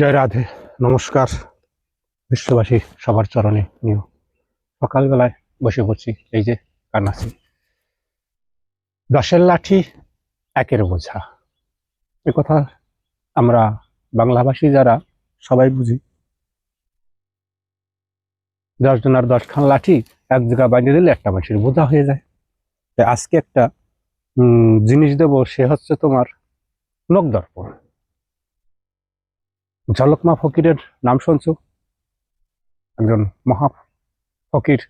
জয় রাধে, নমস্কার। বিশ্ববাসী সবার চরণে নিও। সকালবেলায় বসে পড়ছি, এই যে কান্নাসি দশের লাঠি, একের বোঝা। এ কথা আমরা বাংলাভাষী যারা, সবাই বুঝি। দশ জনের দশখান লাঠি, এক জায়গা বানিয়ে দিলে একটা মানুষের বোঝা হয়ে যায়। আজকে একটা জিনিস দেবো, সে হচ্ছে তোমার নখ দর্পণ ঝলকমা ফকিরের নাম শুনছো? একজন মহা ফকির,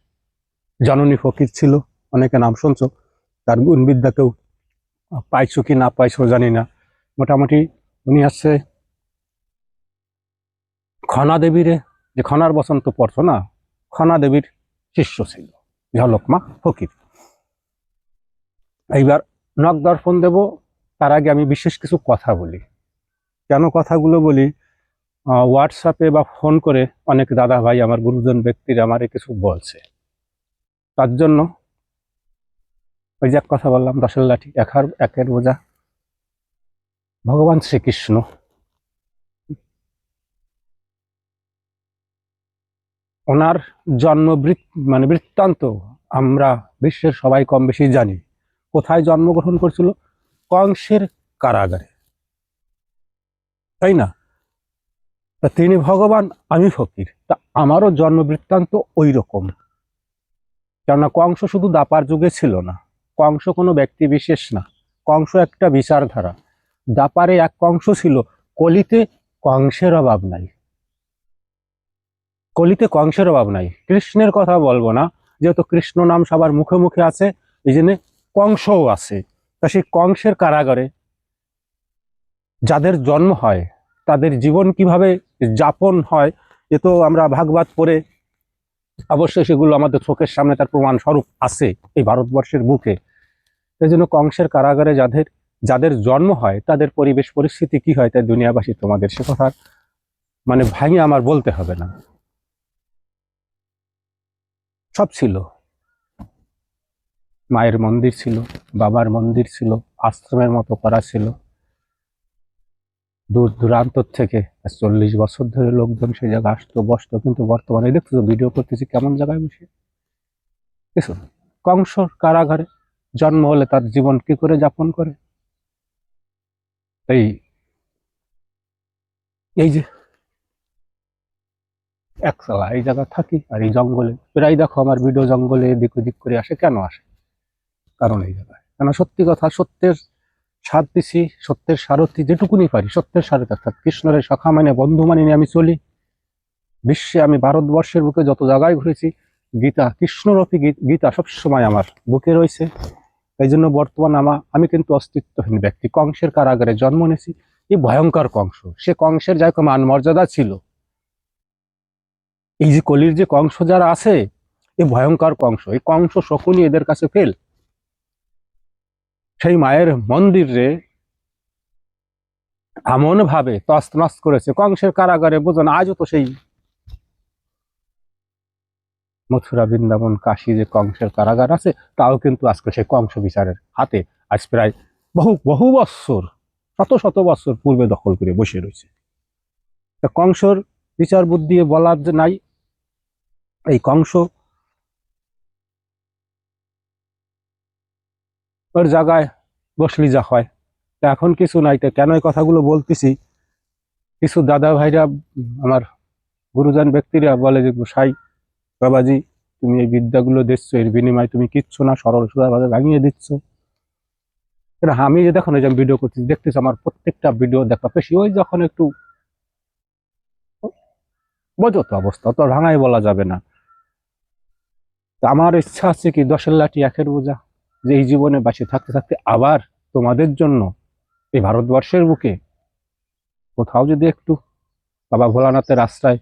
জননী ফকির ছিল, অনেকে নাম শুনছো? তার গুণবিদ্যা কেউ পাইছো কি না পাইছো জানি না। মোটামুটি উনি হচ্ছে খনা দেবীরে, যে খনার বসন্ত পড়ছো না? খনা দেবীর শিষ্য ছিল, ঝলকমা ফকির। এইবার নখ দর্পণ দেব, তার আগে আমি বিশেষ কিছু কথা বলি। কেন কথাগুলো বলি? হোয়াটসঅ্যাপে বা ফোন করে অনেক দাদা ভাই আমার গুরুজন ব্যক্তির আমারে কিছু বলছে। তার জন্য ওই যে কথা বললাম, দশের লাঠি একার একের বোঝা। ভগবান শ্রীকৃষ্ণ। ওনার জন্ম মানে বৃত্তান্ত আমরা বিশ্বের সবাই কম বেশি জানি। কোথায় জন্মগ্রহণ করছিল? কংসের কারাগারে। তাই না? তা তিনি ভগবান, আমি ফকির। তা আমারও জন্ম বৃত্তান্ত ওই রকম কেননা কংস শুধু দাপার যুগে ছিল না। কংস কোনো ব্যক্তি বিশেষ না। কংস একটা বিচারধারা। দাপারে এক কংস ছিল, কলিতে কংসের অভাব নাই। কলিতে কংসের অভাব নাই। কৃষ্ণের কথা বলব না, যেহেতু কৃষ্ণ নাম সবার মুখে মুখে আছে, এই জন্য কংসও আছে। তা সেই কংসের কারাগারে যাদের জন্ম হয়, তাদের জীবন কীভাবে যাপন হয়, এ তো আমরা ভাগবাদ করে অবশ্যই সেগুলো আমাদের চোখের সামনে তার প্রমাণ স্বরূপ আছে এই ভারতবর্ষের বুকে। সেই জন্য কংসের কারাগারে যাদের যাদের জন্ম হয়, তাদের পরিবেশ পরিস্থিতি কি হয় তাই দুনিয়াবাসী তোমাদের সে কথা মানে ভাঙে আমার বলতে হবে না। সব ছিল। মায়ের মন্দির ছিল, বাবার মন্দির ছিল, আশ্রমের মতো করা ছিল। দূর দূরান্ত থেকে চল্লিশ বছর ধরে লোকজন সেই জায়গায় আসতো, বসতো, কিন্তু বর্তমানে দেখছ ভিডিও করতেছি কেমন জায়গায় বসে? দেখছ? কংসর কারাগারে জন্ম হলে তার জীবন কি করে যাপন করে? এই এই যে, একতলা, এই জায়গা থাকি আর এই জঙ্গলে। প্রায় দেখো আমার ভিডিও জঙ্গলে এদিক ওদিক করে আসে, কেন আসে? কারণ এই জায়গায়। কেন সত্যি কথা, সত্যের সাথ দিছি সত্যের সারথি যেটুকুনি পারি, সত্যের সারথি অর্থাৎ কৃষ্ণের সখা মানে বন্ধু মানে নিয়ে আমি চলি। বিশ্বে আমি ভারতবর্ষের বুকে যত জায়গায় ঘুরেছি, গীতা, কৃষ্ণরূপী গীতা সবসময় আমার বুকে রয়েছে। এই জন্য বর্তমান আমা আমি কিন্তু অস্তিত্বহীন ব্যক্তি। কংসের কারাগারে জন্ম নিয়েছি। এই ভয়ঙ্কর কংস। সে কংসের যাই মান মর্যাদা ছিল। এই যে কলির যে কংস যারা আছে, এই ভয়ঙ্কর কংস। এই কংস শকুনি এদের কাছে ফেল। সেই মায়ের মন্দিরে এমন ভাবে তস্তনস করেছে। কংসের কারাগারে বোঝেন, আজও তো সেই মথুরা, বৃন্দাবন, কাশী যে কংসের কারাগার আছে, তাও কিন্তু আজকে সেই কংস বিচারের হাতে আজ প্রায় বহু বহু বৎসর, শত শত বৎসর পূর্বে দখল করে বসে রয়েছে। কংসর বিচার বুদ্ধি বলার যে নাই, এই কংস ওর জায়গায় বসলি যা হয়। তা এখন কিছু নাই, তা কেন এই কথাগুলো বলতেছি? কিছু দাদা ভাইরা, আমার গুরুজন ব্যক্তিরা বলে যে, গোসাই, বাবাজি, তুমি এই বিদ্যাগুলো দিচ্ছ, এর বিনিময়ে তুমি কিচ্ছু না, সরল সোজাভাবে ভাঙিয়ে দিচ্ছ। আমি যে দেখো যে ভিডিও করছি, দেখতেছি আমার প্রত্যেকটা ভিডিও দেখা বেশি। ওই যখন একটু বোঝো তো অবস্থা তো ভাঙাই বলা যাবে না। আমার ইচ্ছা আছে কি, দশের লাঠি একের বোঝা। যে এই জীবনে বাঁচে, থাকতে থাকতে আবার তোমাদের জন্য এই ভারতবর্ষের বুকে কোথাও যদি একটু বাবা ভোলানাথের আশ্রয়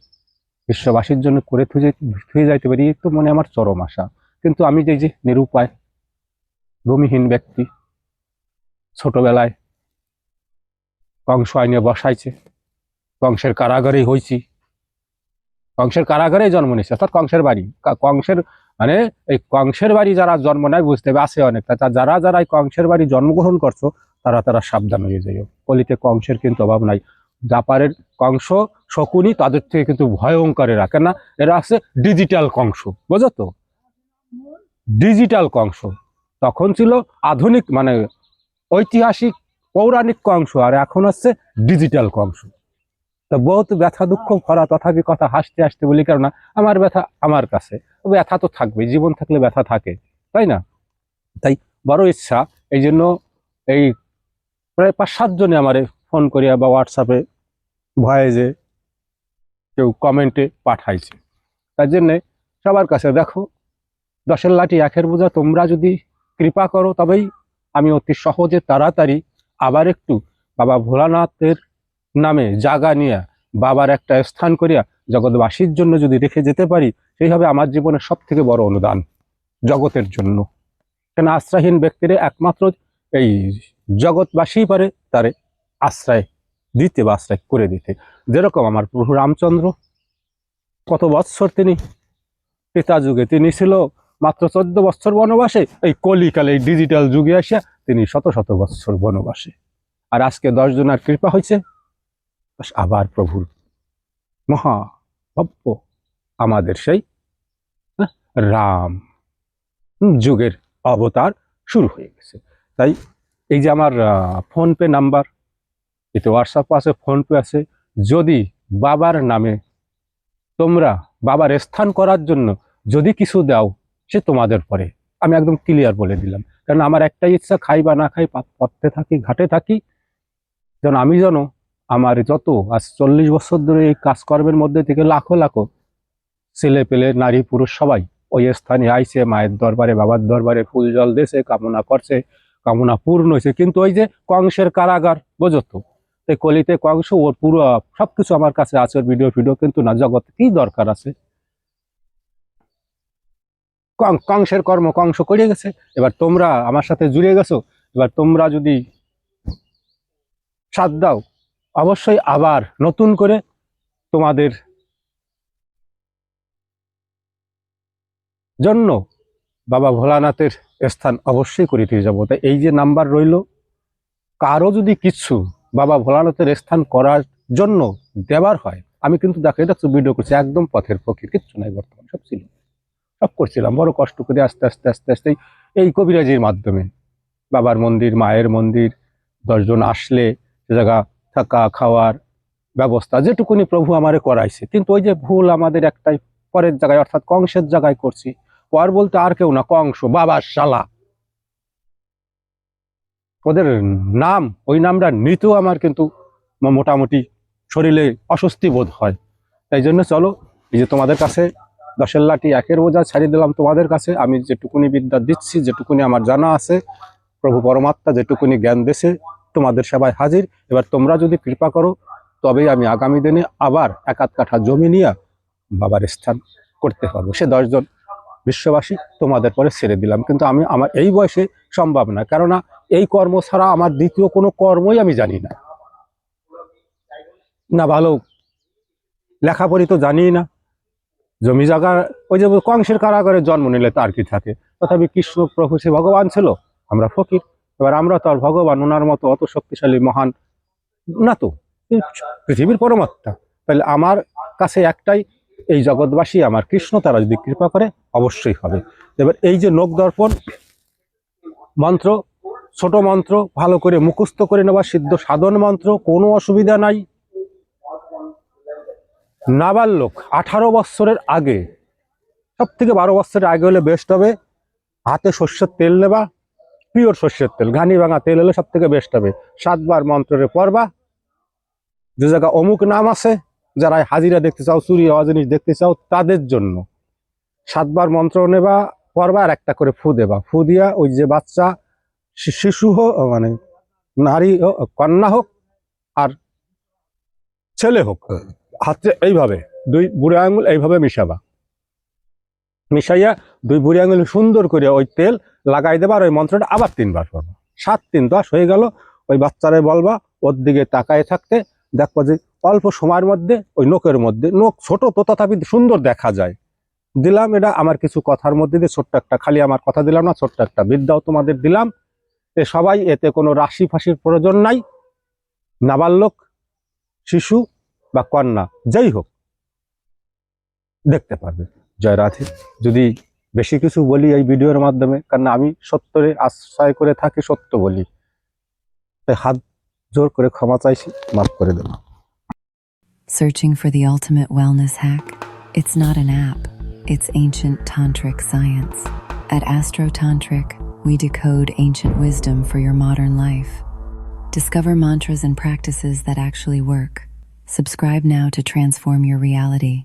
বিশ্ববাসীর জন্য করে থুয়ে থুয়ে যাইতে পারি তো মনে আমার চরম আশা। কিন্তু আমি যে যে নিরুপায়, ভূমিহীন ব্যক্তি, ছোটবেলায় কংস আইনে বসাইছে, কংসের কারাগারেই হয়েছি কংসের কারাগারে জন্ম নিয়েছে, অর্থাৎ কংসের বাড়ি কংসের মানে এই কংসের বাড়ি যারা জন্ম নেয় বুঝতে হবে, আছে অনেক। তা যারা যারা এই কংসের বাড়ি জন্মগ্রহণ করছ, তারা তারা সাবধান হয়ে যাইও। কলিতে কংসের কিন্তু অভাব নাই। জাপারের কংস শকুনি তাদের থেকে কিন্তু ভয়ঙ্কর এরা কেন এরা আছে ডিজিটাল কংস, বোঝো তো? ডিজিটাল কংস। তখন ছিল আধুনিক মানে ঐতিহাসিক পৌরাণিক কংস, আর এখন হচ্ছে ডিজিটাল কংস। তো বহুত ব্যথা, দুঃখ, ভরা, তথাপি কথা হাসতে হাসতে বলি কেননা, আমার ব্যথা আমার কাছে। ব্যথা তো থাকবে জীবন থাকলে ব্যথা থাকে, তাই না? তাই বড় ইচ্ছা, এই জন্য এই প্রায় পাঁচ সাতজনে আমারে ফোন করিয়া বা হোয়াটসঅ্যাপে ভয়েজে কেউ কমেন্টে পাঠাইছে। তার জন্যে সবার কাছে দেখো, দশের লাঠি একের বোঝা, তোমরা যদি কৃপা করো তবেই আমি অতি সহজে তাড়াতাড়ি আবার একটু বাবা ভোলানাথের নামে জাগা নিয়ে বাবার একটা স্থান করিয়া জগৎবাসীর জন্য যদি রেখে যেতে পারি, সেই হবে আমার জীবনের সব থেকে বড় অনুদান, জগতের জন্য। কেন আশ্রয়হীন ব্যক্তিরে একমাত্র এই জগৎবাসী পারে, তারে আশ্রয় দিতে বা আশ্রয় করে দিতে। যেরকম আমার প্রভু রামচন্দ্র, কত বৎসর তিনি পিতা যুগে তিনি ছিল, মাত্র চোদ্দ বৎসর বনবাসে, এই কলিকালে, এই ডিজিটাল যুগে আসিয়া তিনি শত শত বৎসর বনবাসে। আর আজকে দশ জনের কৃপা হয়েছে আবার প্রভুর মহা ভব্য আমাদের সেই হ্যাঁ, রাম যুগের অবতার শুরু হয়ে গেছে। তাই এই যে আমার ফোনপে নাম্বার এতে হোয়াটসঅ্যাপ আছে ফোনপে আছে যদি বাবার নামে তোমরা বাবার স্থান করার জন্য যদি কিছু দাও সে তোমাদের পরে। আমি একদম ক্লিয়ার বলে দিলাম। কারণ আমার একটাই ইচ্ছা খাই বা না খাই পথে থাকি ঘাটে থাকি। যেন আমি যেন আমার যত আজ চল্লিশ বছর ধরে এই কাজকর্মের মধ্যে থেকে লাখো লাখো ছেলে পেলে, নারী পুরুষ সবাই ওই স্থানে আইছে মায়ের দরবারে, বাবার দরবারে ফুল জল দিয়েছে কামনা করছে, কামনা পূর্ণ হয়েছে। কিন্তু ওই যে কংসের কারাগার, বোঝো তো? এই কলিতে কংস, ওর পুরো সবকিছু আমার কাছে আছে, ওর ভিডিও ভিডিও কিন্তু না জগৎ কি দরকার আছে? কংসের কর্ম কংস করে গেছে। এবার তোমরা আমার সাথে জুড়ে গেছো। এবার তোমরা যদি সাথ দাও অবশ্যই আবার নতুন করে তোমাদের জন্য বাবা ভোলানাথের স্থান অবশ্যই করে দিয়ে যাব। তাই এই যে নাম্বার রইল, কারও যদি কিছু বাবা ভোলানাথের স্থান করার জন্য দেবার হয়, আমি কিন্তু দেখো, এটা ভিডিও করছি, একদম পথের ফকির, কিচ্ছু নাই বর্তমান, সব ছিল। সব করছিলাম, বড় কষ্ট করে আস্তে আস্তে আস্তে আস্তে এই কবিরাজির মাধ্যমে, বাবার মন্দির, মায়ের মন্দির, দশজন আসলে সে জায়গা থাকা, খাওয়ার ব্যবস্থা যেটুকুনি প্রভু আমারে করাইছে। কিন্তু ওই যে ভুল আমাদের একটাই পরের জায়গায়, অর্থাৎ কংসের জায়গায় করছি পর বলতে আর কেউ না, কংস বাবার শালা। ওদের নাম, ওই নামটা নিতেও আমার কিন্তু মোটামুটি শরীরে অস্বস্তি বোধ হয়। তাই জন্য চলো, এই যে তোমাদের কাছে দশের লাঠি, একের বোঝা ছাড়িয়ে দিলাম তোমাদের কাছে। আমি যেটুকুনি বিদ্যা দিচ্ছি, যেটুকুনি আমার জানা আছে, প্রভু পরমাত্মা যেটুকুনি জ্ঞান দেশে তোমাদের সেবায় হাজির। এবার তোমরা যদি কৃপা করো, তবেই আমি আগামী দিনে আবার এক আধ কাঠা জমি নিয়ে বাবার স্থান করতে পারব। সে দশজন বিশ্ববাসী তোমাদের পরে ছেড়ে দিলাম। কিন্তু আমি আমার এই বয়সে সম্ভব না। কেননা এই কর্ম ছাড়া আমার দ্বিতীয় কোনো কর্মই আমি জানি না। না ভালো লেখাপড়ি তো জানি না। জমি জায়গা, ওই যে কংসের কারাগারে জন্ম নিলে তার কি থাকে? তথাপি কৃষ্ণ প্রভু সে ভগবান ছিল, আমরা ফকির। এবার আমরা তো আর ভগবান ওনার মতো অত শক্তিশালী, মহান না তো। পৃথিবীর পরমাত্মা। তাহলে আমার কাছে একটাই, এই জগৎবাসী, আমার কৃষ্ণ, তারা যদি কৃপা করে, অবশ্যই হবে। এবার এই যে নোক দর্পণ, মন্ত্র, ছোট মন্ত্র, ভালো করে মুখস্থ করে নেওয়া, সিদ্ধ সাধন মন্ত্র, কোনো অসুবিধা নাই। নাবালক, আঠারো বৎসরের আগে সব থেকে বারো বৎসরের আগে হলে বেস্ট হবে। হাতে সর্ষের তেল নেবা পিওর সর্ষের তেল। ঘানি ভাঙা তেল হলে সব থেকে বেস্ট হবে। সাতবার মন্ত্রে পড়বা। যে জায়গা অমুক নাম আছে যারা হাজিরা দেখতে চাও চুরি হওয়া জিনিস দেখতে চাও তাদের জন্য। সাতবার মন্ত্র নেবা পরবা আর একটা করে ফু দেবা। ফু দিয়া ওই যে বাচ্চা শিশু হোক মানে নারী হোক, কন্যা হোক আর ছেলে হোক হাতে এইভাবে দুই বুড়ো আঙুল এইভাবে মিশাবা। মিশাইয়া দুই বুড়ি আঙুল সুন্দর করে ওই তেল লাগাই দেবা আর ওই মন্ত্রটা আবার তিনবার করবা। সাত তিন দশ হয়ে গেল, ওই বাচ্চারে বলবা, ওর দিকে তাকায় থাকতে দেখবা যে অল্প সময়ের মধ্যে, ওই নোকের মধ্যে নোক ছোট তো তথাপি সুন্দর দেখা যায়। দিলাম এটা, আমার কিছু কথার মধ্যে দিয়ে ছোট্ট একটা খালি আমার কথা দিলাম না, ছোট্ট একটা বিদ্যাও তোমাদের দিলাম। এ সবাই, এতে কোনো রাশি ফাঁসির প্রয়োজন নাই। নাবালক, শিশু বা কন্যা, যাই হোক, দেখতে পারবে। জয় রাধে। যদি বেশি কিছু বলি এই ভিডিওর মাধ্যমে কারণ আমি সত্যরে আশ্রয় করে থাকি সত্য বলি তাই হাত জোর করে ক্ষমা চাইছি মাফ করে দেবো Searching for the ultimate wellness hack? It's not an app, it's ancient tantric science. At Astro Tantric, we decode ancient wisdom for your modern life. Discover mantras and practices that actually work. Subscribe now to transform your reality.